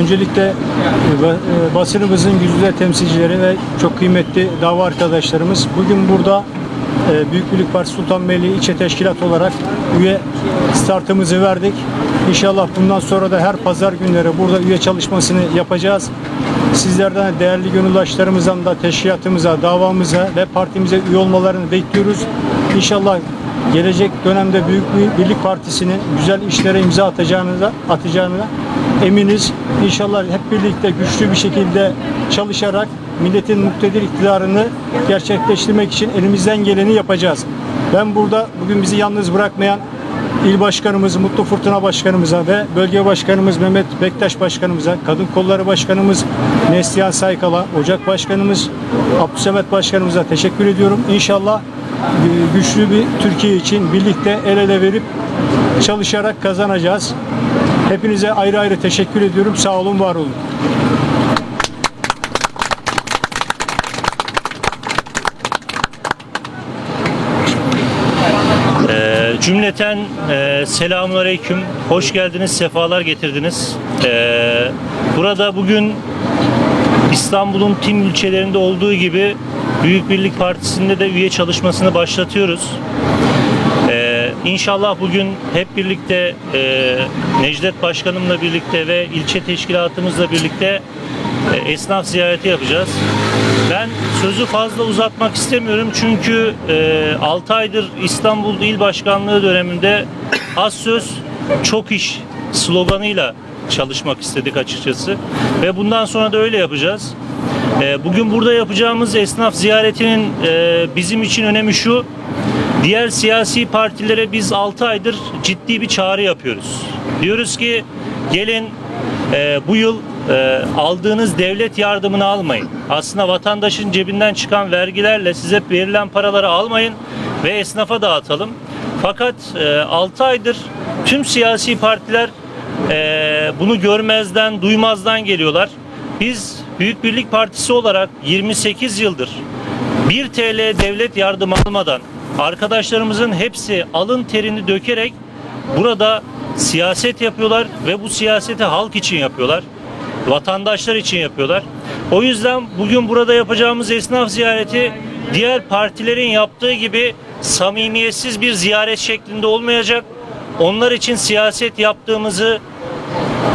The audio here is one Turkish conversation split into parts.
Öncelikle e, e, basınımızın yüzde temsilcileri ve çok kıymetli dava arkadaşlarımız bugün burada e, Büyük Birlik Partisi Sultanbeyli İlçe Teşkilat olarak üye startımızı verdik. İnşallah bundan sonra da her pazar günleri burada üye çalışmasını yapacağız. Sizlerden değerli gönüldaşlarımızdan da teşkilatımıza, davamıza ve partimize üye olmalarını bekliyoruz. İnşallah gelecek dönemde Büyük Bir- Birlik Partisi'nin güzel işlere imza atacağını da atacağını eminiz. İnşallah hep birlikte güçlü bir şekilde çalışarak milletin muktedir iktidarını gerçekleştirmek için elimizden geleni yapacağız. Ben burada bugün bizi yalnız bırakmayan İl Başkanımız Mutlu Fırtına Başkanımıza ve Bölge Başkanımız Mehmet Bektaş Başkanımıza, Kadın Kolları Başkanımız Neslihan Saykal'a, Ocak Başkanımız Abdüsemet Başkanımıza teşekkür ediyorum. İnşallah güçlü bir Türkiye için birlikte el ele verip çalışarak kazanacağız. Hepinize ayrı ayrı teşekkür ediyorum. Sağ olun, var olun. Ee, cümleten e, selamun aleyküm. Hoş geldiniz, sefalar getirdiniz. Ee, burada bugün İstanbul'un tüm ilçelerinde olduğu gibi Büyük Birlik Partisi'nde de üye çalışmasını başlatıyoruz. Ee, İnşallah bugün hep birlikte e, Necdet Başkanımla birlikte ve ilçe teşkilatımızla birlikte e, esnaf ziyareti yapacağız. Ben sözü fazla uzatmak istemiyorum çünkü e, 6 aydır İstanbul İl Başkanlığı döneminde az söz çok iş sloganıyla çalışmak istedik açıkçası ve bundan sonra da öyle yapacağız. E, bugün burada yapacağımız esnaf ziyaretinin e, bizim için önemi şu. Diğer siyasi partilere biz 6 aydır ciddi bir çağrı yapıyoruz. Diyoruz ki gelin e, bu yıl e, aldığınız devlet yardımını almayın. Aslında vatandaşın cebinden çıkan vergilerle size verilen paraları almayın ve esnafa dağıtalım. Fakat e, 6 aydır tüm siyasi partiler bunu görmezden, duymazdan geliyorlar. Biz Büyük Birlik Partisi olarak 28 yıldır 1 TL devlet yardımı almadan arkadaşlarımızın hepsi alın terini dökerek burada siyaset yapıyorlar ve bu siyaseti halk için yapıyorlar. Vatandaşlar için yapıyorlar. O yüzden bugün burada yapacağımız esnaf ziyareti diğer partilerin yaptığı gibi samimiyetsiz bir ziyaret şeklinde olmayacak. Onlar için siyaset yaptığımızı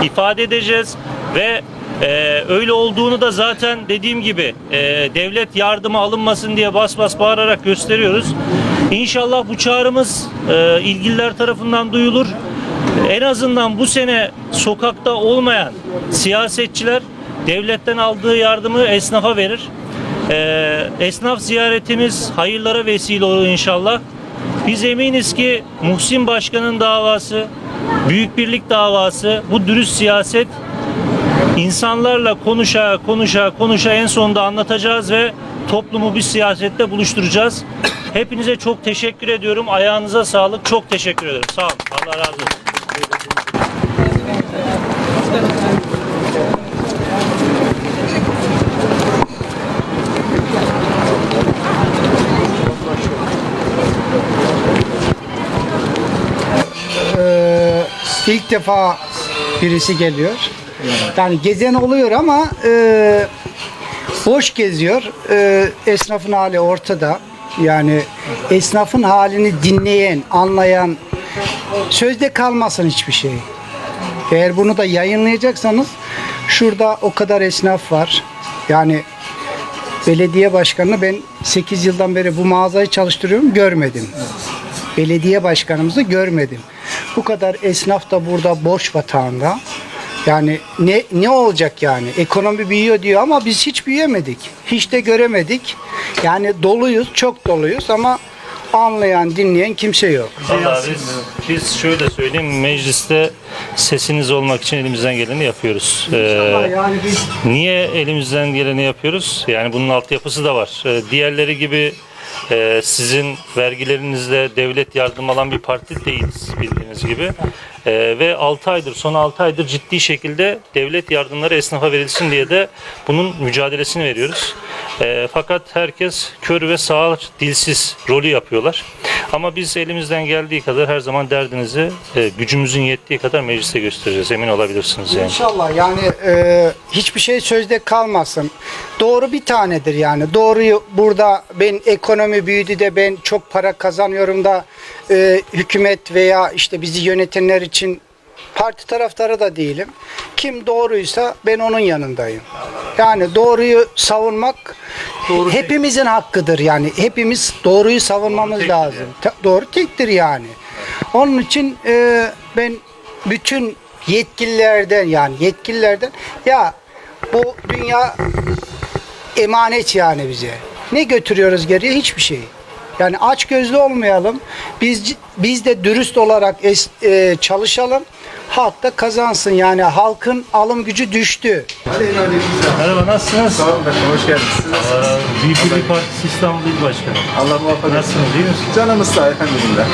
ifade edeceğiz ve e, öyle olduğunu da zaten dediğim gibi e, devlet yardımı alınmasın diye bas bas bağırarak gösteriyoruz. İnşallah bu çağrımız e, ilgililer tarafından duyulur. En azından bu sene sokakta olmayan siyasetçiler devletten aldığı yardımı esnafa verir. E, esnaf ziyaretimiz hayırlara vesile olur inşallah. Biz eminiz ki Muhsin Başkan'ın davası, Büyük Birlik davası, bu dürüst siyaset insanlarla konuşa konuşa konuşa en sonunda anlatacağız ve toplumu bir siyasette buluşturacağız. Hepinize çok teşekkür ediyorum. Ayağınıza sağlık. Çok teşekkür ederim. Sağ olun. Allah razı olsun. Ee, ilk defa birisi geliyor. Yani gezen oluyor ama e, boş geziyor. E, esnafın hali ortada. Yani esnafın halini dinleyen, anlayan sözde kalmasın hiçbir şey. Eğer bunu da yayınlayacaksanız şurada o kadar esnaf var. Yani belediye başkanını ben 8 yıldan beri bu mağazayı çalıştırıyorum görmedim. Belediye başkanımızı görmedim. Bu kadar esnaf da burada borç batağında. Yani ne ne olacak yani? Ekonomi büyüyor diyor ama biz hiç büyüyemedik. Hiç de göremedik. Yani doluyuz, çok doluyuz ama anlayan, dinleyen kimse yok. Biz, biz şöyle söyleyeyim. Mecliste sesiniz olmak için elimizden geleni yapıyoruz. Ee, yani biz Niye elimizden geleni yapıyoruz? Yani bunun altyapısı da var. Ee, Diğerleri gibi e, sizin vergilerinizle devlet yardım alan bir parti değiliz bildiğiniz gibi. Ee, Ve 6 aydır, son 6 aydır ciddi şekilde devlet yardımları esnafa verilsin diye de bunun mücadelesini veriyoruz. E, fakat herkes kör ve sağır dilsiz rolü yapıyorlar. Ama biz elimizden geldiği kadar her zaman derdinizi e, gücümüzün yettiği kadar mecliste göstereceğiz. Emin olabilirsiniz yani. İnşallah yani e, hiçbir şey sözde kalmasın. Doğru bir tanedir yani. Doğruyu burada ben ekonomi büyüdü de ben çok para kazanıyorum da e, hükümet veya işte bizi yönetenler için parti taraftarı da değilim. Kim doğruysa ben onun yanındayım. Yani doğruyu savunmak hepimizin hakkıdır yani. Hepimiz doğruyu savunmamız tektir lazım. Te- doğru tektir yani. Onun için e, ben bütün yetkililerden yani yetkililerden ya bu dünya emanet yani bize. Ne götürüyoruz geriye? Hiçbir şey. Yani aç gözlü olmayalım. Biz biz de dürüst olarak es- e, çalışalım. Halk da kazansın. Yani halkın alım gücü düştü. Merhaba nasılsınız? Sağ olun başkanım, hoş geldiniz. Siz nasılsınız? Aa, Büyük Birlik Partisi İstanbul İl Başkanı. Allah muvaffak etsin. Nasılsınız iyi misiniz? Canımız sağ elhamdülillah.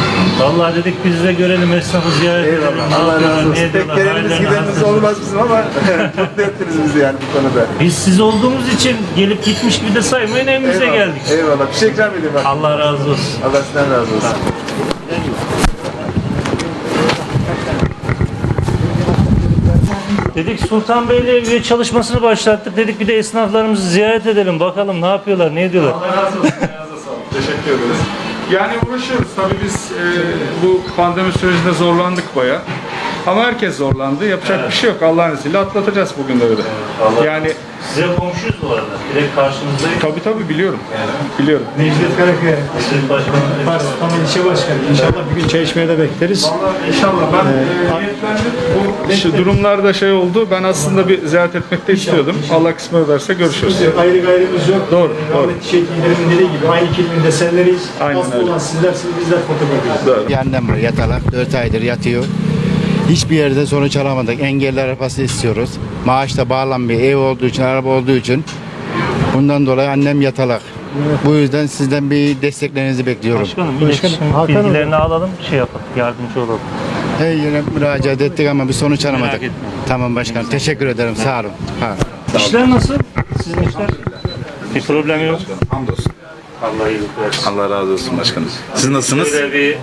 Vallahi dedik biz de görelim esnafı ziyaret edelim. Eyvallah. Ne Allah yapıyorlar, razı ne olsun. Pek ediyorlar, gelenimiz gidenimiz olmaz bizim ama mutlu ettiniz bizi yani bu konuda. Biz siz olduğumuz için gelip gitmiş gibi de saymayın evimize Eyvallah. geldik. Eyvallah. Bir şey ikram edeyim bak. Allah razı olsun. Allah sizden razı olsun. Dedik Sultan Bey'le üye çalışmasını başlattık. Dedik bir de esnaflarımızı ziyaret edelim. Bakalım ne yapıyorlar, ne ediyorlar. Allah razı olsun. Ayağınıza sağlık. Teşekkür ederiz. Yani uğraşıyoruz. Tabii biz e, bu pandemi sürecinde zorlandık baya. Ama herkes zorlandı. Yapacak bir şey yok. Allah'ın izniyle atlatacağız bugün de öyle. Allah- Yani Size komşuyuz bu arada. Direkt karşınızdayız. tabii tabii biliyorum. Biliyorum. Necdet Karakaya, başkanım. Pars Sultan İlçe Başkanı. İnşallah bir gün çay içmeye de bekleriz. Vallahi inşallah ben e, niyetlendim. Bu şu durumlarda şey oldu. Ben aslında bir ziyaret etmek de istiyordum. Allah kısmet ederse görüşürüz. Ayrı gayrımız yok. Doğru, Ee, doğru. Rahmetli Şehitlerin dediği gibi aynı kelimenin desenleriyiz. Aynen Aslı öyle. olan sizlersiniz, bizler fotoğrafıyız. Bir annem var yatalak 4 aydır yatıyor. Hiçbir yerde sonuç alamadık. Engelli arabası istiyoruz. Maaş da bağlanmıyor. Ev olduğu için, araba olduğu için. Bundan dolayı annem yatalak. Bu yüzden sizden bir desteklerinizi bekliyorum. Başkanım, Başkanım, iletişim Hakan bilgilerini alalım, şey yapalım, yardımcı olalım. Her yere müracaat ettik ama bir sonuç alamadık. Tamam başkanım. Teşekkür ederim. Sağ olun. Ha. İşler nasıl? Sizin işler? Bir problem yok. Hamdolsun. Allah iyilik versin. Allah razı olsun başkanım. Siz nasılsınız? Böyle bir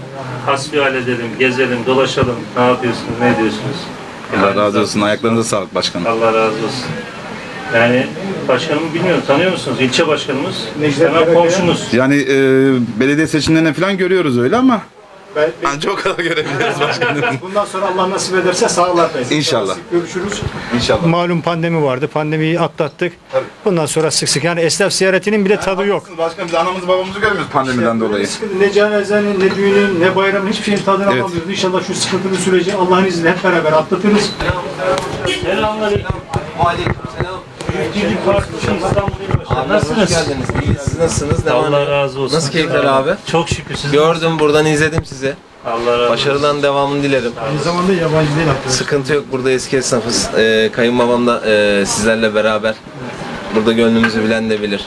hasbihal edelim, gezelim, dolaşalım. Ne yapıyorsunuz, ne ediyorsunuz? Allah razı olsun. Ayaklarınıza sağlık başkanım. Allah razı olsun. Yani başkanımı bilmiyorum, tanıyor musunuz? İlçe başkanımız. Necdet Hemen Karakaya. komşunuz. Yani e, belediye seçimlerine falan görüyoruz öyle ama Ben, ben- ancak o kadar görebiliyoruz başkanım. bundan sonra Allah nasip ederse sağlardayız. İnşallah. Sık Görüşürüz. İnşallah. Malum pandemi vardı. Pandemiyi atlattık. Bundan sonra sık sık yani esnaf ziyaretinin bile tadı yok. Başkanım biz anamızı babamızı görmüyoruz pandemiden bir dolayı. sıkıntı, Ne cenazenin, ne düğünün, ne bayramın hiçbir şeyin tadını Evet. alamıyoruz. İnşallah şu sıkıntılı süreci Allah'ın izniyle hep beraber atlatırız. Selamünaleyküm. Aleykümselam. Büyük hoş Nasılsınız? geldiniz. İyiyiz. Siz nasılsınız? Devam Allah edin. razı olsun. Nasıl keyifler abi? Çok şükür siz. Gördüm buradan izledim sizi. Allah razı olsun. Başarıdan devamını dilerim. Aynı zamanda yabancı değil arkadaşlar. Sıkıntı yok. Burada eski esnafız. Ee, kayınbabam da e, sizlerle beraber. Burada gönlümüzü bilen de bilir.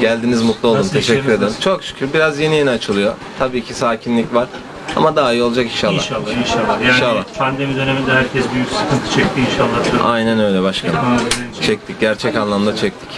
Geldiniz mutlu olun. Nasıl Teşekkür işleriniz ederim. nasıl? Çok şükür biraz yeni yeni açılıyor. Tabii ki sakinlik var. Ama daha iyi olacak inşallah. İnşallah, inşallah. Yani İnşallah. pandemi döneminde herkes büyük sıkıntı çekti inşallah. Aynen öyle başkanım. Çektik. Gerçek anlamda çektik.